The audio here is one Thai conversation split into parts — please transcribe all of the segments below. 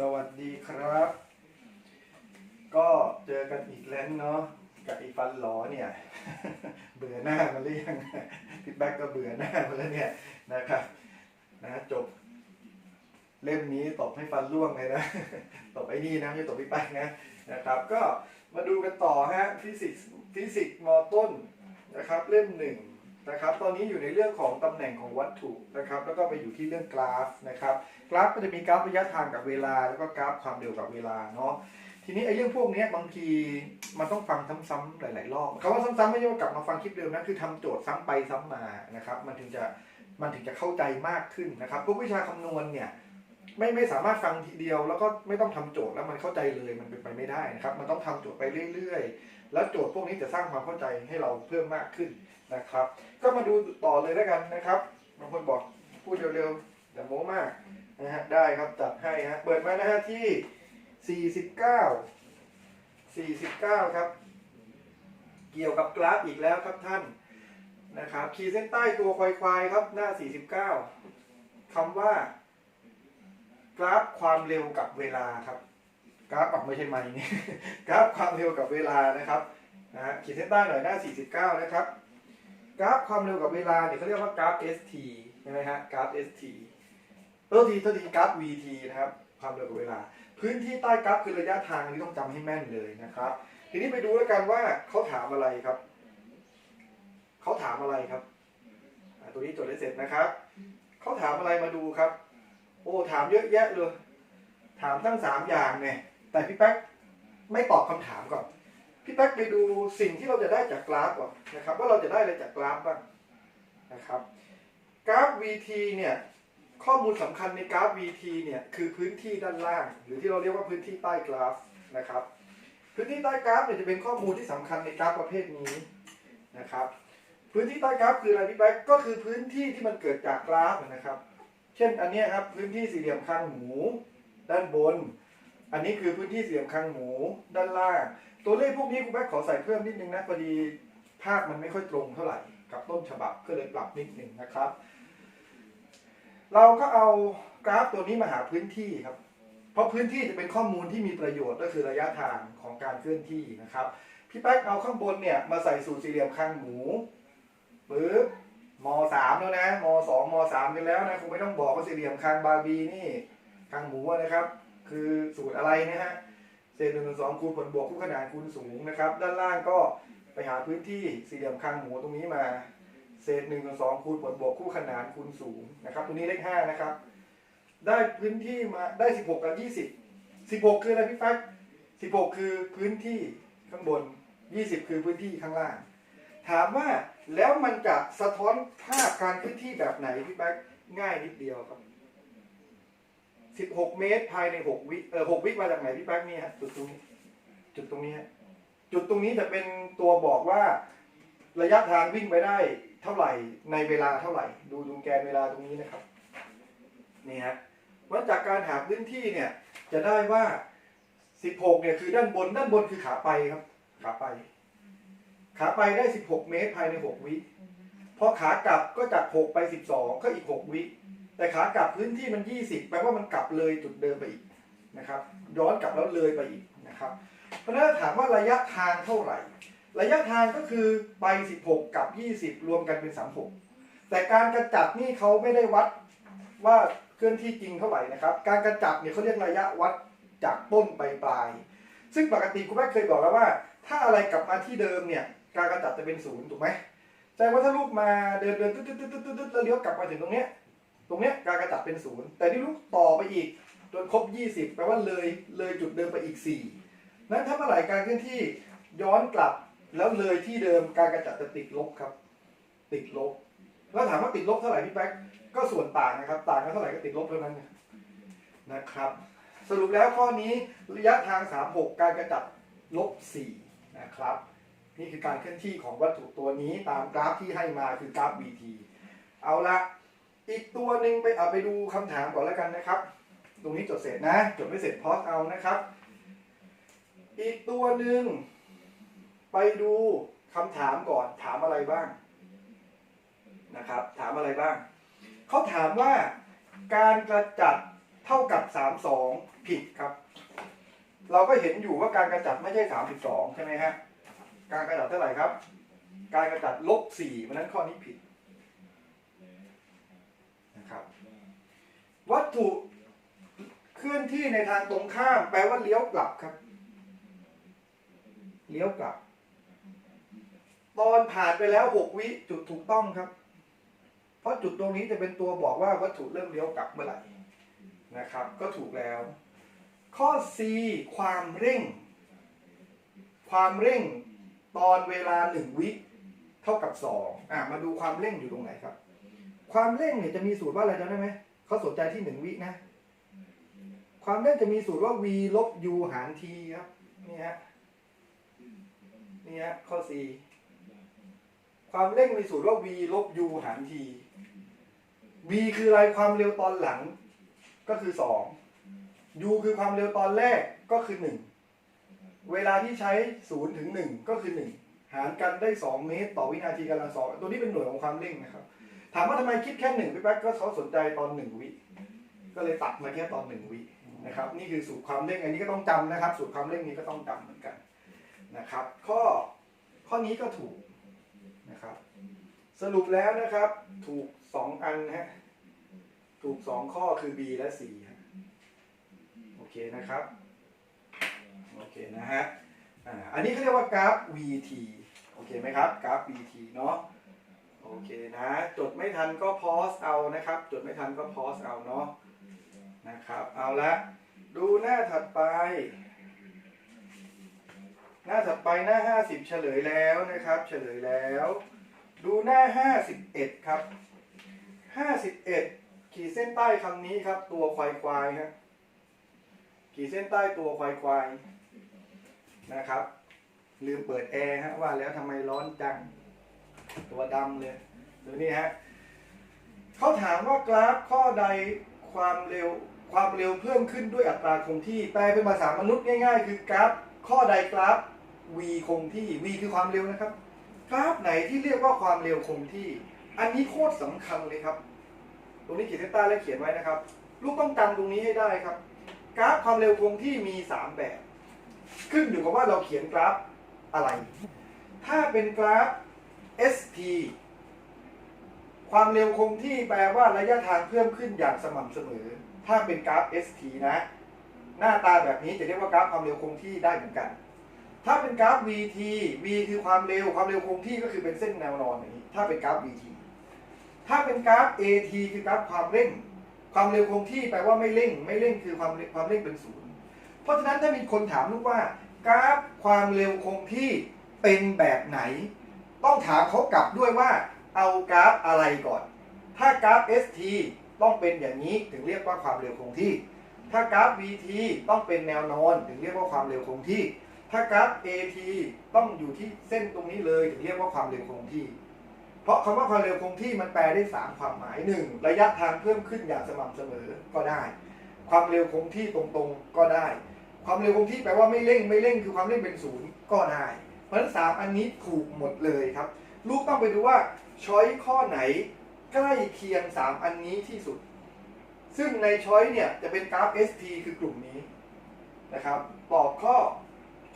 สวัสดีครับ ก็เจอกันอีกแล้วเนาะกับอีฟันหลอเนี่ย เบื่อหน้ามาหรือยังพี่แบ็กก็เบื่อหน้ามาแล้วเนี่ยนะครับนะจบ เล่มนี้ตบให้ฟันร่วงเลยนะตบไอ้นี่นะไม่ตบพี่แป๊กนะนะครับ ก็มาดูกันต่อฮะฟิสิกส์ฟิสิกส์มอต้นนะครับ เล่มหนึ่ง นะครับ ตอนนี้อยู่ในเรื่องของตำแหน่งของวัตถุนะครับ แล้วก็ไปอยู่ที่เรื่องกราฟนะครับ กราฟก็จะมีกราฟระยะทางกับเวลา แล้วก็กราฟความเร็วกับเวลาเนาะ ทีนี้ไอ้เรื่องพวกนี้บางทีมันต้องฟังซ้ำๆหลายๆรอบคำว่าซ้ำๆไม่ใช่ว่ากลับมาฟังคลิปเดิมนะ คือทำโจทย์ซ้ำไปซ้ำมานะครับ มันถึงจะมันถึงจะเข้าใจมากขึ้นนะครับ พวกวิชาคำนวณเนี่ยไม่ไม่สามารถฟังทีเดียวแล้วก็ไม่ต้องทำโจทย์แล้วมันเข้าใจเลยมันเป็นไปไม่ได้นะครับ มันต้องทำโจทย์ไปเรื่อย ๆ แล้วโจทย์พวกนี้จะสร้างความเข้าใจให้เราเพิ่มมากขึ้น นะครับ ก็มาดูต่อเลยแล้วกันนะครับบางคนบอกพูดเร็วๆอย่าโม้มากนะฮะได้ครับจัดให้ฮะเปิดมานะฮะที่ 49 49 ครับ เกี่ยวกับกราฟอีกแล้วครับท่านนะครับขีดเส้นใต้ตัวควายควายครับหน้า 49คำว่า กราฟความเร็วกับเวลาครับ กราฟออกไม่ใช่ไม้นี่กราฟความเร็วกับเวลานะครับนะฮะขีดเส้นใต้หน่อยหน้า 49 นะครับ กราฟความเร็วกับเวลาเนี่ยเขาเรียกว่ากราฟ st ใช่ไหมฮะกราฟ st เท่าทีเท่าทีกราฟ vt นะครับความเร็วกับเวลา พื้นที่ใต้กราฟคือระยะทางอันนี้ต้องจำให้แม่นเลยนะครับ ทีนี้ไปดูแล้วกันว่าเขาถามอะไรครับเขาถามอะไรครับตัวนี้จดได้เสร็จนะครับเขาถามอะไรมาดูครับ โอ้ถามเยอะแยะเลยถามทั้งสามอย่างเนี่ยแต่พี่แป๊กไม่ตอบคำถามก่อน พี่แป๊กไปดูสิ่งที่เราจะได้จากกราฟก่อนนะครับ ว่าเราจะได้อะไรจากกราฟบ้างนะครับ กราฟ VT เนี่ยข้อมูลสำคัญในกราฟ VT เนี่ยคือพื้นที่ด้านล่าง หรือที่เราเรียกว่าพื้นที่ใต้กราฟนะครับ พื้นที่ใต้กราฟเนี่ยจะเป็นข้อมูลที่สำคัญในกราฟประเภทนี้นะครับ พื้นที่ใต้กราฟคืออะไรพี่แบ๊กก็คือพื้นที่ที่มันเกิดจากกราฟนะครับ เช่นอันนี้ครับพื้นที่สี่เหลี่ยมคางหมู ด้านบน อันนี้คือพื้นที่สี่เหลี่ยมคางหมูด้านล่าง ตัวเลขพวกนี้คุณแบ๊กขอใส่เพิ่มนิดนึงนะพอดีภาพมันไม่ค่อยตรงเท่าไหร่กับต้นฉบับก็เลยปรับนิดนึงนะครับ เราก็เอากราฟตัวนี้มาหาพื้นที่ครับ เพราะพื้นที่จะเป็นข้อมูลที่มีประโยชน์ก็คือระยะทางของการเคลื่อนที่นะครับ พี่แป๊กเอาข้างบนเนี่ยมาใส่สูตรสี่เหลี่ยมคางหมูปึ๊บมสามแล้วนะมสองมสามกันแล้วนะคงไม่ต้องบอกว่าสี่เหลี่ยมคางบาร์บีนี่คางหมูนะครับ คือสูตรอะไรนะฮะ เศษหนึ่งส่วนสองคูณผลบวกคู่ขนานคูณสูงนะครับ ด้านล่างก็ไปหาพื้นที่สี่เหลี่ยมคางหมูตรงนี้มา เศษหนึ่งส่วนสองคูณผลบวกคู่ขนานคูณสูงนะครับตัวนี้เลขห้านะครับ ได้พื้นที่มาได้สิบหกกับยี่สิบสิบหกคืออะไรพี่แป๊กสิบหกคือพื้นที่ข้างบนยี่สิบคือพื้นที่ข้างล่าง ถามว่าแล้วมันจะสะท้อนภาพการเคลื่อนที่แบบไหนพี่แป๊กง่ายนิดเดียวครับ สิบหกเมตรภายในหกวิเออหกวิมาจากไหนพี่แป๊กนี่ฮะจุดตรงนี้ จุดตรงนี้ฮะจุดตรงนี้จะเป็นตัวบอกว่า ระยะทางวิ่งไปได้เท่าไหร่ในเวลาเท่าไหร่ ดูดูแกนเวลาตรงนี้นะครับนี่ฮะว่าจากการหาพื้นที่เนี่ยจะได้ว่า 16เนี่ยคือด้านบนด้านบนคือขาไปครับ ขาไป ขาไปได้ 16 เมตรภายใน 6 วิพอขากลับก็จาก 6 ไป 12 ก็อีก 6 วิ แต่ขากลับพื้นที่มัน 20แปลว่ามันกลับเลยจุดเดิมไปอีกนะครับ ย้อนกลับแล้วเลยไปอีกนะครับ เพราะฉะนั้นถามว่าระยะทางเท่าไหร่ ระยะทางก็คือไป 16 กับ 20 รวมกันเป็น 36 แต่การกระจัดนี่เขาไม่ได้วัดว่าเคลื่อนที่จริงเท่าไหร่นะครับ การกระจัดเนี่ยเขาเรียกระยะวัดจากต้นไปปลาย ซึ่งปกติคุณแม่เคยบอกแล้วว่า ถ้าอะไรกลับมาที่เดิมเนี่ย การกระจัดจะเป็นศูนย์ถูกไหมแสดงว่าถ้าลูกมาเดินเดินตึ๊ดตึ๊ดตึ๊ดตึ๊ดตึ๊ดแล้วเลี้ยวกลับมาถึงตรงเนี้ย ตรงเนี้ยการกระจัดเป็นศูนย์แต่นี่ลูกต่อไปอีกจนครบ 20แปลว่าเลยเลยจุดเดิมไปอีก 4 นั้นถ้าเมื่อไหร่การเคลื่อนที่ย้อนกลับแล้วเลยที่เดิมการกระจัดจะติดลบครับ ติดลบ แล้วถามว่าติดลบเท่าไหร่พี่แป๊กก็ส่วนต่างนะครับ ต่างกันเท่าไหร่ก็ติดลบเท่านั้นนะครับ สรุปแล้วข้อนี้ระยะทาง 36 การกระจัดลบ 4 นะครับ นี่คือการเคลื่อนที่ของวัตถุตัวนี้ตามกราฟที่ให้มาคือกราฟ VT เอาละ อีกตัวหนึ่งไปเอาไปดูคำถามก่อนแล้วกันนะครับ ตรงนี้จดเสร็จนะ จดไม่เสร็จพอสเอานะครับ อีกตัวหนึ่งไปดูคำถามก่อนถามอะไรบ้างนะครับ ถามอะไรบ้าง เขาถามว่าการกระจัดเท่ากับ 32 ผิดครับ เราก็เห็นอยู่ว่าการกระจัดไม่ใช่ 32 ใช่ไหมฮะ การกระจัดเท่าไหร่ครับ การกระจัดลบ4เพราะนั้นข้อนี้ผิดนะครับ วัตถุเคลื่อนที่ในทางตรงข้าม แปลว่าเลี้ยวกลับครับ เลี้ยวกลับ ตอนผ่านไปแล้ว6วิจุดถูกต้องครับ เพราะจุดตรงนี้จะเป็นตัวบอกว่าวัตถุเริ่มเลี้ยวกลับเมื่อไหร่นะครับ ก็ถูกแล้ว ข้อ C ความเร่ง ความเร่งตอนเวลา1วิเท่ากับ2อะมาดูความเร่งอยู่ตรงไหนครับ ความเร่งเนี่ยจะมีสูตรว่าอะไรจำได้ไหม เขาสนใจที่1วินะ ความเร่งจะมีสูตรว่า v ลบ u หาร t ครับ นี่ฮะ นี่ฮะ ข้อ C ความเร่งมีสูตรว่า v ลบ u หาร t v คืออะไรความเร็วตอนหลัง ก็คือ2 u คือความเร็วตอนแรกก็คือ1เวลาที่ใช้0ถึง1ก็คือ1หารกันได้2เมตร ต่อวินาทีกำลังสอง ตัวนี้เป็นหน่วยของความเร่งนะครับ ถามว่าทำไมคิดแค่หนึ่งพี่แป๊กก็เขาสนใจตอน1วิก็เลยตัดมาแค่ตอน1วินะครับ นี่คือสูตรความเร่งอันนี้ก็ต้องจำนะครับ สูตรความเร่งนี้ก็ต้องจำเหมือนกันนะครับ ข้อข้อนี้ก็ถูกนะครับ สรุปแล้วนะครับ ถูก2อันฮะถูก2ข้อคือ B และ C ฮะโอเคนะครับโอเคนะฮะอันนี้เขาเรียกว่ากราฟ VT โอเคไหมครับกราฟ VT เนาะ เคนะ จดไม่ทันก็พอสเอานะครับ จดไม่ทันก็พอสเอาเนาะนะครับ เอาละดูหน้าถัดไป หน้าถัดไปหน้า 50 เฉลยแล้วนะครับ เฉลยแล้ว ดูหน้า 51 ครับ 51 ขีดเส้นใต้คำนี้ครับ ตัวควายควายฮะขีดเส้นใต้ตัวควายควายนะครับ ลืมเปิดแอร์ฮะว่าแล้วทำไมร้อนจัง ตัวดำเลย ดูนี่ฮะเขาถามว่ากราฟข้อใดความเร็วความเร็วเพิ่มขึ้นด้วยอัตราคงที่ แปลเป็นภาษามนุษย์ง่ายๆ คือกราฟข้อใดกราฟ v คงที่ v คือความเร็วนะครับ กราฟไหนที่เรียกว่าความเร็วคงที่ อันนี้โคตรสำคัญเลยครับ ตรงนี้ขีดเส้นใต้และเขียนไว้นะครับลูกต้องจำตรงนี้ให้ได้ครับ กราฟความเร็วคงที่มี 3 แบบ ขึ้นอยู่กับว่าเราเขียนกราฟอะไร ถ้าเป็นกราฟ st ความเร็วคงที่แปลว่าระยะทางเพิ่มขึ้นอย่างสม่ำเสมอ ถ้าเป็นกราฟ st นะ หน้าตาแบบนี้จะเรียกว่ากราฟความเร็วคงที่ได้เหมือนกัน ถ้าเป็นกราฟ vt v คือความเร็วความเร็วคงที่ก็คือเป็นเส้นแนวนอนอย่างนี้ ถ้าเป็นกราฟ vt ถ้าเป็นกราฟ at คือกราฟความเร่ง ความเร็วคงที่แปลว่าไม่เร่ง ไม่เร่งคือความความเร่งเป็นศูนย์เพราะฉะนั้นถ้ามีคนถามลูกว่ากราฟความเร็วคงที่เป็นแบบไหน ต้องถามเขากลับด้วยว่า เอากราฟอะไรก่อน ถ้ากราฟ st ต้องเป็นอย่างนี้ถึงเรียกว่าความเร็วคงที่ ถ้ากราฟ vt ต้องเป็นแนวนอนถึงเรียกว่าความเร็วคงที่ ถ้ากราฟ at ต้องอยู่ที่เส้นตรงนี้เลยถึงเรียกว่าความเร็วคงที่ เพราะคำว่าความเร็วคงที่มันแปลได้ 3 ความหมาย 1. ระยะทางเพิ่มขึ้นอย่างสม่ำเสมอก็ได้ ความเร็วคงที่ตรงๆก็ได้ ความเร็วคงที่แปลว่าไม่เร่งไม่เร่งคือความเร่งเป็นศูนย์ก็ได้เพราะฉะนั้นสามอันนี้ถูกหมดเลยครับ ลูกต้องไปดูว่า ช้อยข้อไหนใกล้เคียง 3 อันนี้ที่สุด ซึ่งในช้อยเนี่ยจะเป็นกราฟ ST คือกลุ่มนี้นะครับตอบข้อ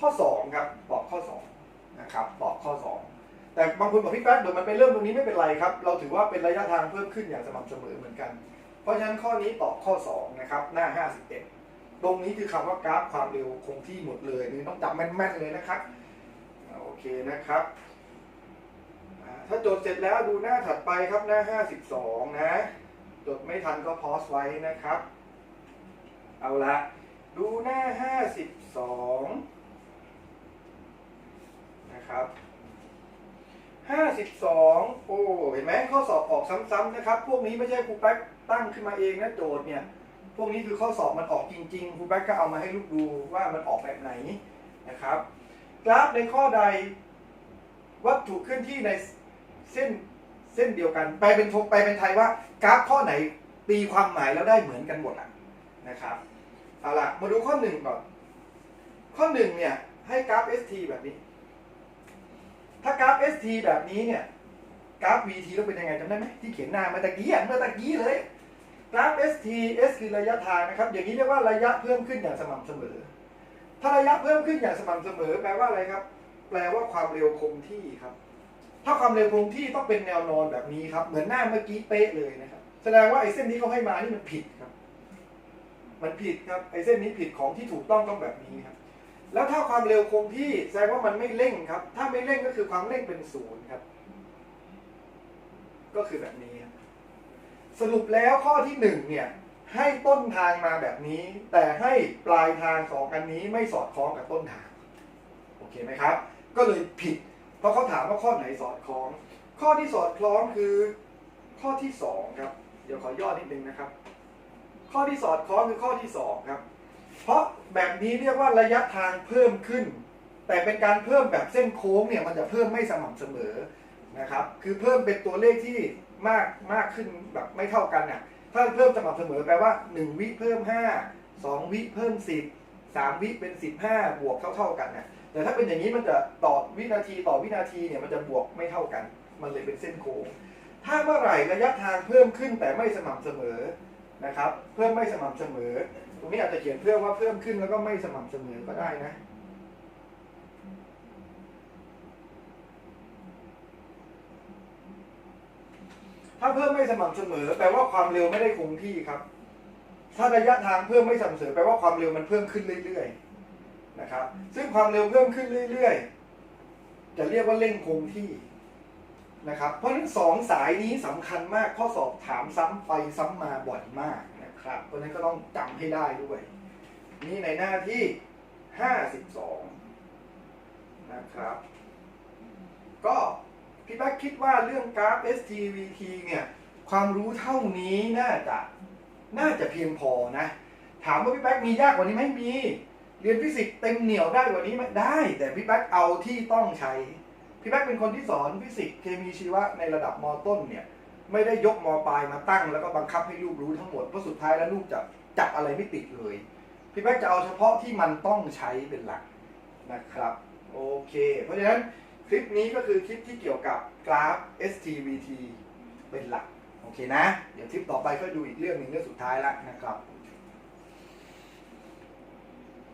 ข้อ 2 ครับตอบข้อ2นะครับตอบข้อ 2 แต่บางคนบอกพี่แป๊กเดี๋ยวมันไปเริ่มตรงนี้ไม่เป็นไรครับ เราถือว่าเป็นระยะทางเพิ่มขึ้นอย่างสม่ำเสมอเหมือนกัน เพราะฉะนั้นข้อนี้ตอบข้อ 2 นะครับ หน้า 51 ตรงนี้คือคำว่ากราฟความเร็วคงที่หมดเลยนี่ต้องจำแม่นๆเลยนะครับโอเคนะครับ ถ้าจดเสร็จแล้วดูหน้าถัดไปครับหน้า 52 นะ จดไม่ทันก็พอสไว้นะครับ เอาละดูหน้า 52 นะครับ 52 โอ้ เห็นไหมข้อสอบออกซ้ำๆนะครับ พวกนี้ไม่ใช่ครูแป๊กตั้งขึ้นมาเองนะโจทย์เนี่ย พวกนี้คือข้อสอบมันออกจริงๆครูแป๊กก็เอามาให้ลูกดูว่ามันออกแบบไหนนะครับ กราฟในข้อใดวัตถุเคลื่อนที่ใน เส้นเส้นเดียวกัน แปลเป็นทงแปลเป็นไทยว่ากราฟข้อไหนตีความหมายแล้วได้เหมือนกันหมดอะนะครับเอาล่ะมาดูข้อหนึ่งก่อน ข้อหนึ่งเนี่ยให้กราฟ ST แบบนี้ ถ้ากราฟ ST แบบนี้เนี่ยกราฟ VT ต้องเป็นยังไงจำได้ไหมที่เขียนหน้าเมื่อตะกี้อะเมื่อตะกี้เลยกราฟ ST S คือระยะทางนะครับ อย่างนี้เรียกว่าระยะเพิ่มขึ้นอย่างสม่ำเสมอ ถ้าระยะเพิ่มขึ้นอย่างสม่ำเสมอ แปลว่าอะไรครับ แปลว่าความเร็วคงที่ครับ ถ้าความเร็วคงที่ต้องเป็นแนวนอนแบบนี้ครับ เหมือนหน้าเมื่อกี้เป๊ะเลยนะครับ แสดงว่าไอ้เส้นที่เขาให้มานี่มันผิดครับ มันผิดครับไอ้เส้นนี้ผิดของที่ถูกต้องต้องแบบนี้ครับ แล้วถ้าความเร็วคงที่แสดงว่ามันไม่เร่งครับ ถ้าไม่เร่งก็คือความเร่งเป็นศูนย์ครับ ก็คือแบบนี้ สรุปแล้วข้อที่หนึ่งเนี่ย ให้ต้นทางมาแบบนี้ แต่ให้ปลายทางสองอันนี้ไม่สอดคล้องกับต้นทาง โอเคไหมครับ ก็เลยผิด เพราะเขาถามว่าข้อไหนสอดคล้อง ข้อที่สอดคล้องคือข้อที่สองครับ เดี๋ยวขอย่อนิดนึงนะครับ ข้อที่สอดคล้องคือข้อที่สองครับ เพราะแบบนี้เรียกว่าระยะทางเพิ่มขึ้น แต่เป็นการเพิ่มแบบเส้นโค้งเนี่ยมันจะเพิ่มไม่สม่ำเสมอนะครับ คือเพิ่มเป็นตัวเลขที่มากมากขึ้นแบบไม่เท่ากันน่ะ ถ้าเพิ่มสม่ำเสมอแปลว่า 1 วิเพิ่ม 5 2 วิเพิ่ม 10 3วิเป็น15บห้าบวกเท่าๆกันน่ะแต่ถ้าเป็นอย่างนี้มันจะต่อวินาทีต่อวินาทีเนี่ยมันจะบวกไม่เท่ากัน มันเลยเป็นเส้นโค้ง ถ้าเมื่อไหร่ระยะทางเพิ่มขึ้นแต่ไม่สม่ำเสมอนะครับ เพิ่มไม่สม่ำเสมอ ตรงนี้อาจจะเขียนเพื่อว่าเพิ่มขึ้นแล้วก็ไม่สม่ำเสมอก็ได้นะถ้าเพิ่มไม่สม่ำเสมอแปลว่าความเร็วไม่ได้คงที่ครับ ถ้าระยะทางเพิ่มไม่สม่ำเสมอแปลว่าความเร็วมันเพิ่มขึ้นเรื่อยๆนะครับ ซึ่งความเร็วเพิ่มขึ้นเรื่อยๆ จะเรียกว่าเร่งคงที่นะครับ เพราะฉะนั้นสองสายนี้สำคัญมากข้อสอบถามซ้ำไปซ้ำมาบ่อยมากนะครับ เพราะฉะนั้นก็ต้องจำให้ได้ด้วย นี่ในหน้าที่52นะครับ ก็พี่แป๊กคิดว่าเรื่องกราฟ STVT เนี่ย ความรู้เท่านี้น่าจะ น่าจะเพียงพอนะ ถามว่าพี่แป๊กมียากกว่านี้ไหมมี เรียนฟิสิกส์เต็มเหนียวได้กว่านี้ไหมได้ แต่พี่แป๊กเอาที่ต้องใช้ พี่แป๊กเป็นคนที่สอนฟิสิกส์เคมีชีวะในระดับมต้นเนี่ยไม่ได้ยกมปลายมาตั้ง แล้วก็บังคับให้ลูกรู้ทั้งหมดเพราะสุดท้ายแล้วลูกจะจับอะไรไม่ติดเลย พี่แป๊กจะเอาเฉพาะที่มันต้องใช้เป็นหลักนะครับโอเค เพราะฉะนั้นคลิปนี้ก็คือคลิปที่เกี่ยวกับกราฟ STVT เป็นหลัก โอเคนะ เดี๋ยวคลิปต่อไปก็ดูอีกเรื่องหนึ่งเรื่องสุดท้ายละนะครับ